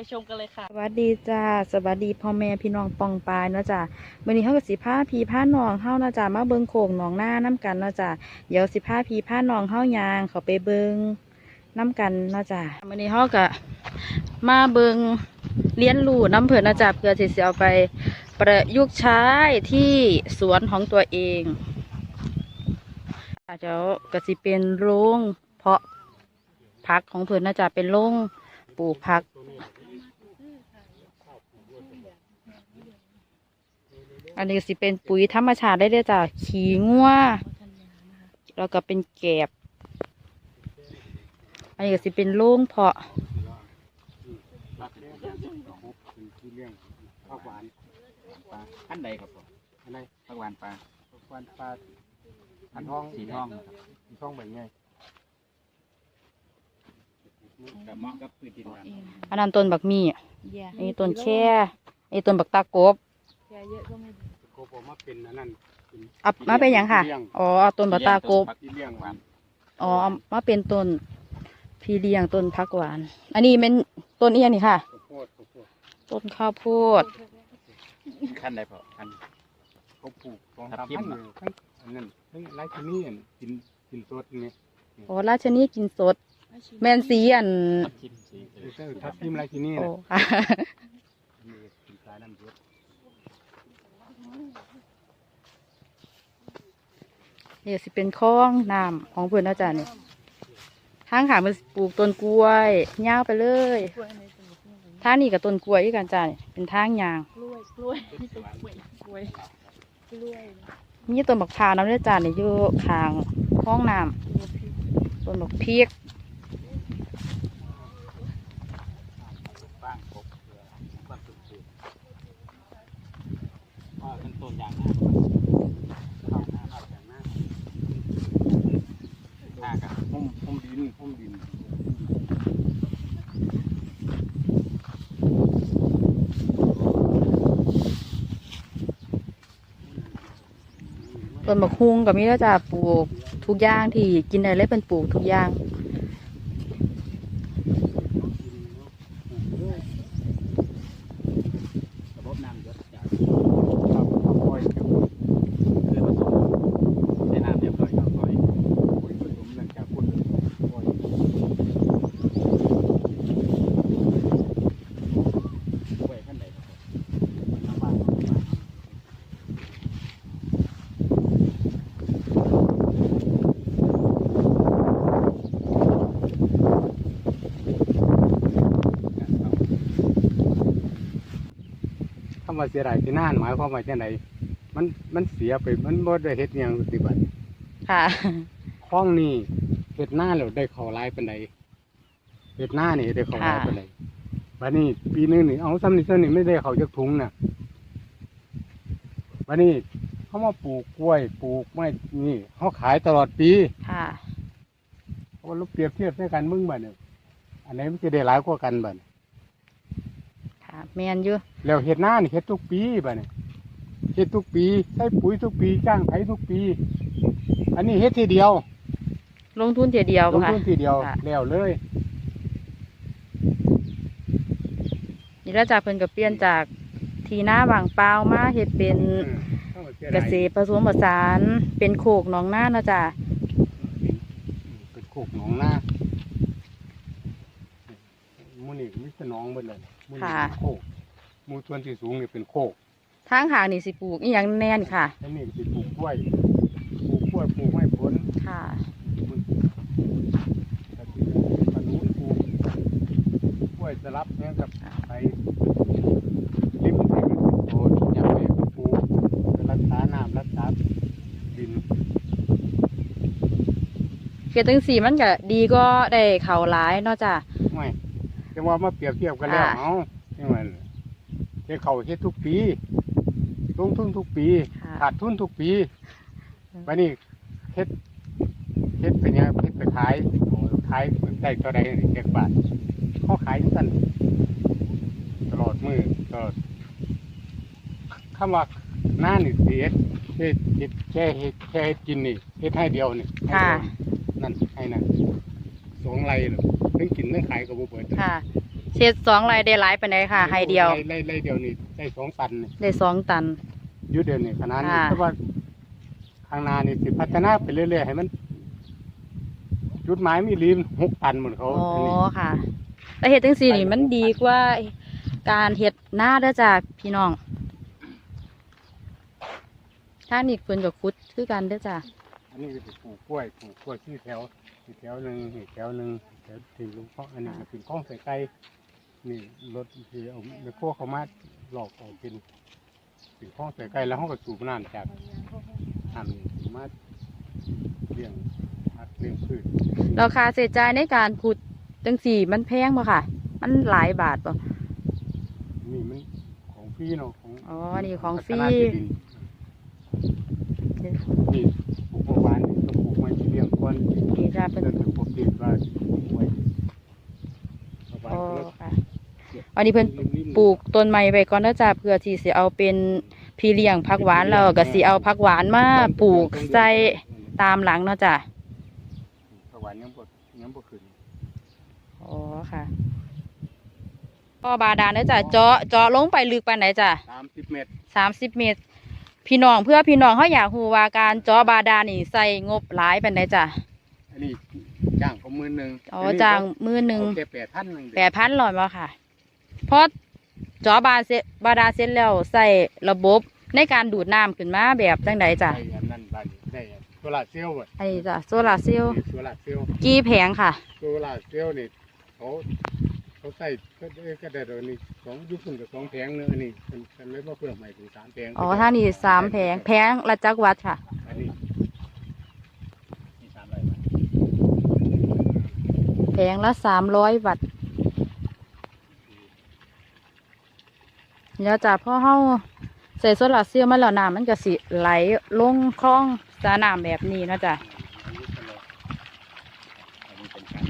ไปชมกันเลยค่ะ สวัสดีจ้าสวัสดีพ่อแม่พี่น้องปองปายเนาะจ้ามื้อนี้เฮาก็สิพาพี่พานองเฮานะจ้ามาเบิ่งโขงหนองหน้าน้กันเนาะจ้าเดี๋ยวสิพาพี่พานองเฮายางเขาไปเบิ่งน้กันเนาะจ้ามื้อนี้เฮาก็มาเบิ่งเรียนรูน้ำเพิ่นนะจ้าเพื่อที่สิเอาไปประยุกต์ใช้ที่สวนของตัวเองเดี๋ยวก็สิเป็นโรงเพาะพักของเพิ่นนาะจ้าเป็นโรงปลูกผัก อันนี้ก็สิเป็นปุ๋ยธรรมชาติได้เลยจ้ะขี้งัวแล้วก็เป็นแกบ อันนี้ก็สิเป็นโล่งเพาะที่เรื่องผักหวานปลาอันใดครับผมอะไรผักหวานปลาผักหวานปลาอันท้องสีทองครับสีทองแบบไงกับเหมาะกับพื้นที่บ้านอันนั้นต้นบักมี่อันนี้ต้นแช่อันนี้ต้นบักตากบโก โปมาเป็นอันนั้นเป็นเอามาเป็นอย่างค่ะอ๋อเอาต้นบักตากบ ที่เลี้ยงหวานอ๋อเอามาเป็นต้นพี่เลี้ยงต้นพักหวาน อันนี้เป็นต้นเอียนี่ค่ะ ข้าวโพดข้าวโพดต้นข้าวโพด ขั้นใดพอขั้นเขาปลูกสองทัสาบมทิมพันเหรอเลยทั้งอันนั้นทั้งไรที่นี่อันกินกินสดนี่อ๋อราชนีกินสด แมนซีอันทับทิมสีเออทับทิมไรที่นี่โอ้นะค่ะนี่กินสายน้ำสด นี่สิเป็นคลองน้ำของเพื่อนเนาะจ้ะนี่ทางขามันปลูกต้นกล้วยยาวไปเลยทางนี้กับต้นกล้วยที่กันจ้ะนี่เป็นทางยางกล้วยกล้วยกล้วยกล้วยกล้วยกล้วยมีต้นบักพร้าวน้ำเลือดจ้ะนี่อยู่ข้างคลองน้ำต้นบักพริกเป็นต้นยางนาข้าวนาข้าวอย่างนาหน้ากัน พุ่มพุ่มดินพุ่มดิน ต้นบักฮุงกับมีแล้วจ้ะปลูกทุกอย่างที่กินได้เลยเป็นปลูกทุกอย่าง ระบบน้ำยศจาก ครับข้าวโพดกับ คือผสมในน้ำเรียบร้อยครับร้อย ปุ๋ยผสมหลังจากพ่นเลยโอ้ย กล้วยขั้นใดครับผมน้ำบ้าน คำ ว่าเสียดายที่น่านหมายความว่าจังไดมันมันเสียไปมันบ่ได้เฮ็ดหยังสิบัดค่ะ คลองนี่เฮ็ดหน้าแล้วได้เข้าหลายปานใดเฮ็ดหน้านี่ได้เข้าหลายปานใดบัดนี้ปีหนึงนี่เอาซ้ำนี่ซ้ำนี่ไม่ได้เข้าจักถุงน่ะบัดนี้เขามาปลูกกล้วยปลูกไม้นี่เขาขายตลอดปีค่ะเพราะว่าเราเปรียบเทียบด้วยกันมึงบัดนี้อันไหนมันจะได้หลายกว่ากันบัดนี้ ค่ะแมนอยู่แล้วเฮ็ดหน้านี่เฮ็ดทุกปีบัดนี้เฮ็ดทุกปีใช้ปุ๋ยทุกปีจ้างไถทุกปี อันนี้เฮ็ดทีเดียวลงทุนเทียเดียวลงค่ะ ทุนทีเดียวค่ะ แล้วเลย นี่แล้วจากเพิ่นก็เปลี่ยนจากทีหน้าบางเปล่ามาเฮ็ดเป็นเกษตรผสมผสานเป็นโคกหนองนาเนาะจ้ะ เป็นโคกหนองนามู นี่มีแต่หนองเบิดเลยมูนี่เป็นโคกหมูส่วนที่สูงนี่เป็นโคกทางหางนี่สิปลูกอีหยังแน่นค่ะ แล้วนี่ก็สิปลูกกล้วยปลูกกล้วยปลูกไม้ผลค่ะมันก็สิขนุนปลูกกล้วยสลับเนี่ยกับไปริมทางโอ้อยากไปปลูกเพื่อรักษาน้ำรักษาดินเฮ็ดจังสี่มันก็ดีก็ได้เข้าวหลายเนาะจ้ะไม่ จะว่ามาเปรียบเทียบกันแล้วค่ะ เอาใช่ไหมเฮ็ดเขาเฮ็ดทุกปีลงทุนทุกปีค่ะ ขาดทุนทุกปีอืม วันนี้เฮ็ดเฮ็ดเป็นยังเฮ็ดไปขายโอ้ขายได้เท่าใดเจ็ดบาทเขาขายทุกกันตลอดมือตลอดคำว่าหน้านี่สิเฮ็ดเฮ็ดเฮ็ดแค่เฮ็ดแค่เฮ็ดกินนี่เฮ็ดให้เดียวนี่ให้ค่ะ เดียวนั่นให้นั่นสองไรเลยทั้งกินทั้งขายกับบุเบิดค่ะเฮ็ดสองไรได้หลายปานใดค่ะให้เดียว ไล่ไล่ไล่เดียวนี่ได้สองตันนี่ได้สองตัน อยุดเดียวนี่ขนาดนี้ค่ะ เพราะว่าข้างหน้านี่สิพัฒนาไปเรื่อยๆให้มัน จุดหมายมีรีมหกตันหมดเขาอ๋ออันนี้ ค่ะแต่เฮ็ดจังซี่นี่มันดีกว่าการเฮ็ดหน้าเด้อจ้าพี่น้องทางนี้เพิ่นก็ขุดคือกันเด้อจ้าอั นนี้ก็สิปลูกกล้วยปลูกกล้วยที่แถวที่แถวหนึ่งอีกแถวหนึ่งแถวถึงลุงพ่ออันนี้ก็ถึงข้องใส่ไก่นี่รถที่เอาไมโครเขามาหลอกเอาเป็นถึงข้องใส่ไก่แล้วเขาก็สูบน้ำจากน้ำนี่มาเลี้ยงพักเลี้ยงพืชราคาเสียจ่ายในการขุดจังสี่มันแพงบ่ค่ะ มันหลายบาทบ่นี่มันของฟรีเนาะของอ๋อนี่ของฟรี พัฒนาที่ดินนี่ป ลูกเมื่อวานนี่ก็ปลูกไม้ที่เลี้ยงก้อนนี่จ้าเพิ่นเดินถึงปลูกติดว่าปลูกไว้เมื่อวานอ๋อก็ค่ะ อันนี้เพิ่นปลูกต้นไม้ไว้ก่อนเด้อจ้าเพื่อที่สิเอาเป็นพี่เลี้ยงผักหวานแล้วก็สิเอาผักหวานมาปลูกใส่ตามหลังเนาะจ้าผักหวานยังบ่ยังบ่ขึ้น อ๋อค่ะก็บาดาลเด้อจ้าเจาะเจาะลงไปลึกปานไหนจ้า สามสิบเมตรสามสิบเมตร พี่น้องเพื่อพี่น้องเขาอยากฮู้ว่าการเจาะบาดาลนี่ใส่งบหลายปานใดจ้ะอันนี้จ้างเขามือหนึ่งอ๋อจ้างมือหนึ่งเอาแค่แปดพันหนึ่งแปดพันหลอยมาค่ะเพราะเจาะบาเสร็จบาดาลเสร็จแล้วใส่ระบบในการดูดน้ำขึ้นมาแบบจังใดจ้ะได้อันนั้นบ้านนี้ได้โซลาร์เซลล์อะอันนี้จ้ะโซลาร์เซลล์นี่โซลาร์เซลล์กี่แผงค่ะโซลาร์เซลล์นี่เขา เขาใส่ก็ได้ก็ได้เดี๋ยวนี้สองยุคขึ้นกับสองแผงเนื้อะอันนี้เป็นเป็นเลยว่าเพิ่มใหม่ถึงสามแผงอ๋อท่านี่สามแผงแผงละจักวัดค่ะ อันนี้มีสามร้อยบาทแผงละสามร้อยวัตต์เดี๋ยวจ้ะพ่อเฮาใส่โซลาร์เซลล์มาแล้วน้ำมันก็สิไหลลงคลองสระน้ำแบบนี้เนาะจ้ะ อันนี้ตลอด อันนี้เป็นการ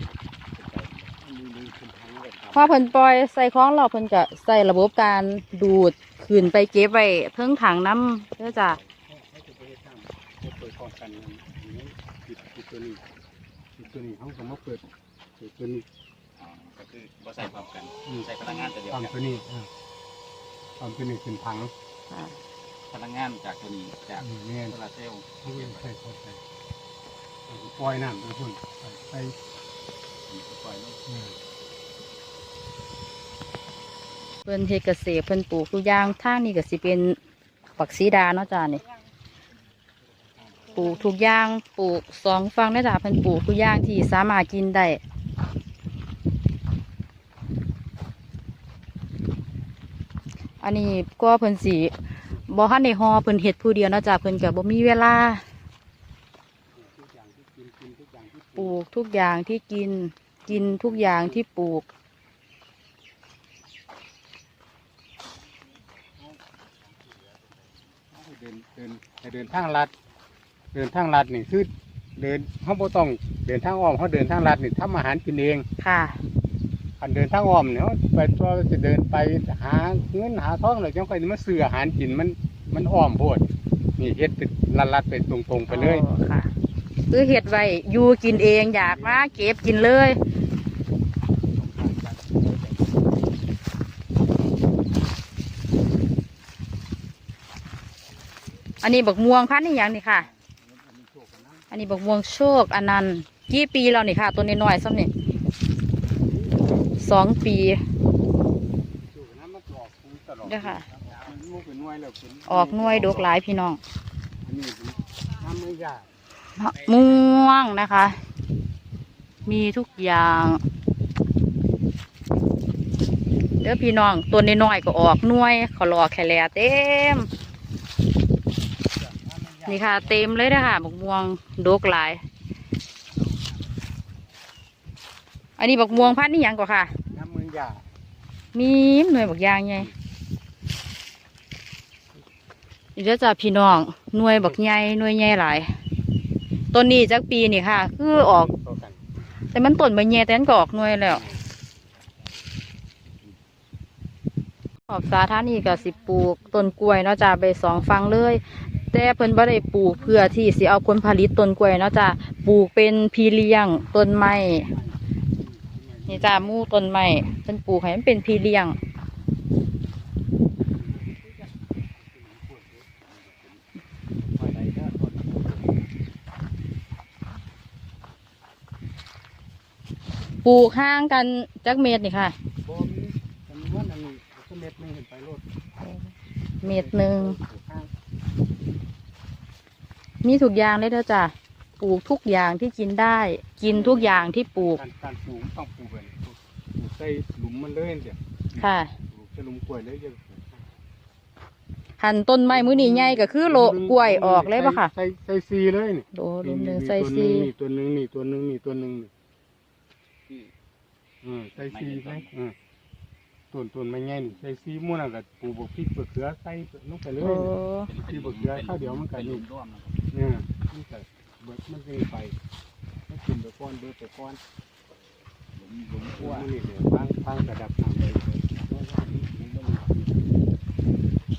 เป็นใจ อันนี้ดึงขึ้นทางเลยครับ พ อเพิ่นปล่อยใส่คล้องเราเพิ่นก็ใส่ระบบการดูดขึ้นไปเก็บไว้เทิงถังน้ำเด้อจะเปให้ทำเขาเปิดป้องกันอันนี้ปิดปิดตัวนี้ปิดตัวนี้เขาก็มาเปิดเปิดตัวนี้อ๋อก็คือบ่ใส่พร้อมกันใส่พลังงานตัวเดียวปั๊มกันตัวนี้เออปั๊มตัวนี้ขึ้นถังค่ะพลังงานจากตัวนี้จากนี่แม่นโซลาเซลล์เขาก็ใส่เข้าไปปล่อยน้ำไปพุ่นไปปล่อยลง เนี่ย เพิ่นเฮ็ดเกษตรเพิ่นปลูกทุกอย่างทางนี้ก็สิเป็นปักสีดาเนาะจ้ะนี่ปลูกทุกอย่างปลูกสองฝั่งเด้จ้ะเพิ่นปลูกทุกอย่างที่สามารถกินได้อันนี้ก็เพิ่นสิบ่ทันได้ฮอเพิ่นเฮ็ดผู้เดียวเนาะจ้ะเพิ่นก็บ่มีเวลาทุกอย่างที่กินกินทุกอย่างที่ปลูกทุกอย่างที่กินกินทุกอย่างที่ปลูก ให้ เดินเดินให้เดินทางลัด เดินทางลัดนี่คือเดินเขาบ่ต้องเดินทางอ้อมเขาเดินทางลัดนี่ทำอาหารกินเองค่ะ คันเดินทางอ้อมเนี่ยเขาไปตัวจะเดินไปหาเงินหาทองเลยจังค่อยมาซื้ออาหารกินมันมันอ้อมโพดนี่เฮ็ดเป็นลัดๆไปตรงๆไปเลยอ๋อค่ะ คือเห็ดไว้อยู่กินเองอยากมาเก็บกินเลย อันนี้บักม่วงพันนี่ยังนี่ค่ะ อันนี้บักม่วงโชคอันนั้นกี่ปีแล้วนี่ค่ะ ตัวนี้น้อยๆซ้ำนี่สองปีเด้อค่ะมันลูกน้ออกน่วยดกหลายพี่น้องม่วงนะคะ มีทุกอย่างเด้อพี่น้องตัวน้อยๆก็ออกน่วยขอรอแค่แลเต็ม นี่ค่ะ เต็มเลยนะคะบักม่วงดกหลาย อันนี้บักม่วงพันธุ์นี่ยังกว่าค่ะ น้ำมือยากมีหน่วยบักยางไงนี่เด้อจ้าพี่น้องหน่วยบักใหญ่หน่วยใหญ่หลายต้นนี้จักปีนี่ค่ะ คือออกต่อกันแต่มันต้นใบแย่แต่มันก็ออกหน่วยแล้วขอบสาธารนี่ก็สิปลูกต้นกล้วยเนาะจ้าไปสองฟังเลย แต่เพิ่นบ่ได้ปลูกเพื่อที่สิเอาผลผลิตต้นกล้วยเนาะจ้าปลูกเป็นพี่เลี้ยงต้นไม้นี่จ้าหมู่ต้นไม้เพิ่นปลูกให้มันเป็นพีเลี้ยงไว้ใดเด้อต้นปลูกห่างกันจักเมตรนี่ค่ะบ่มีจำนวนอันนี้ก็เม็ดหนึงขึ้นไปโลดเมตรหนึ่งปลูกข้าง มีทุกอย่างเลยเด้อจ้ะปลูกทุกอย่างที่กินได้ กินทุกอย่างที่ปลูก การการปลูกต้องปลูกแบบนี้ปลูกปลูกใส่หลุมมันเลยเดี๋ยวค่ะ ปลูกใส่หลุมกล้วยเลยจะปลูกหันต้นไม้มื้อนี้ใหญ่ก็คือโลกล้วยออกเลยปะค่ะ ใส่ใส่ซีเลยนี่โดลุมหนึ่งนี่ใส่ตัวหซีนึ่งนี่ตัวหนึ่งนี่ตัวหนึ่งนี่ตัวหนึ่งนี่ที่อืมใส่ซีไหมอืม ต้นต้นไม่ง่ายนี่ใส่ซีม่วนแล้วก็ปลูกบกพริกบกเขือใส่ลงไปเลยโอ้ที่บกเขือข้าวเดียวมันก็เป็นหนี่ลุมร่วมนะครับเนี่ยมันก็เบิดมันจะไปมันกินไปก้อนเบิดไปก้อนหลุมหลุมขั้ขั้ววนี่เดี๋ยวฟังฟังกระดับน้ำเลย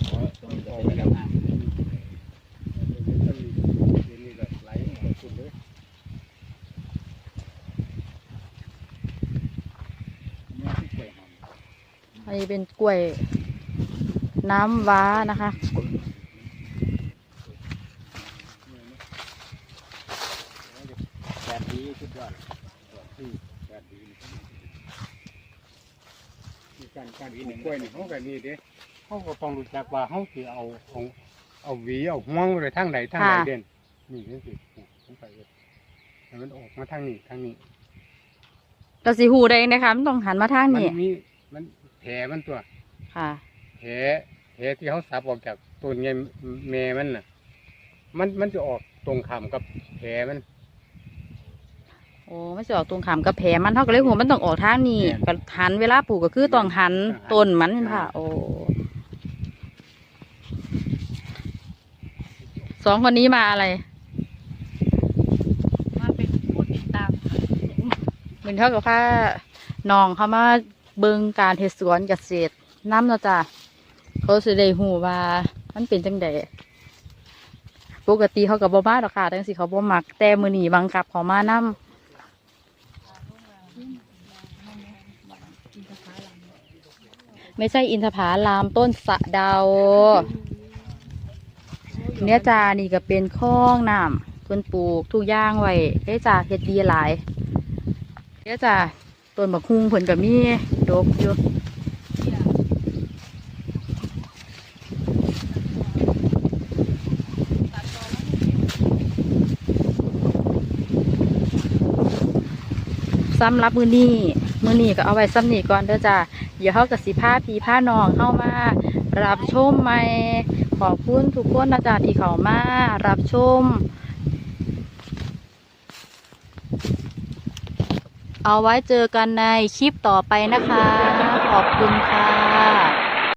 เพราะต้องจะเป็นแบบน้ำนี่ก็ไหลออกสุดเลย เนี่ยที่กล้วยหอม อันนี้เป็นกล้วยน้ำว้านะคะแปดดีสุดยอดอืมแปดดีนี่การการปลูกกล้วยนี่เขาแบบนี้เด้เขาก็ต้องรู้จักว่าเขาสิเอาเอาเอาหวีเอาห่วงไปทางใดทางใดค่ะ เด่นนี่นี่สิปลูกลงไปเลยให้มันออกมาทางนี้ทางนี้เราสิหูได้นะคะมันต้องหันมาทางมันนี้ มีมัน แผลมันตัวค่ะ แผลแผลที่เขาสับออกจากต้นไงแม่มันน่ะ มันมันจะออกตรงข้ามกับแผลมัน โอ้ไม่ใช่ออกตรงขามกับแผลมันเท่ากับเลยหัวมันต้องออกทางนี้แม่นก็หันเวลาปลูกก็คือต้องหันต้องหันต้นมันค่ะ โอ้สองคนนี้มาอะไรมาเป็นผู้ติดตามเหมือนเท่ากับว่าน้องเขามา เบิงการเทสวนเกษตรน้ำเนาะจ้ะเขาสิได้หูว่ามันเป็นจังไดปกติเขากับบ่มาดอกค่ะทั้งสิเขาบ่มักแต่มือหนีบังคับเขามานํไม่ใช่อินทผาลามต้นสะเดาเนี่ยจ้านี่ก็เป็นคลองน้ำเพิ่นปลูกทุกย่างไว้เด้จ้าเฮ็ดดีหลายเดี๋ยจ้ะต้นบักฮุงเพิ่นก็มี ดกอยู่สำหรับมือนี้มือนี้ก็เอาไว้ซ้ำนีก่อนเด้อจ้ะเดี๋ยวเฮากับสิพาพี่พานองเข้ามารับชมใหม่ขอบคุณทุกคนนะจ๊ะที่เขามารับชม เอาไว้เจอกันในคลิปต่อไปนะคะ ขอบคุณค่ะ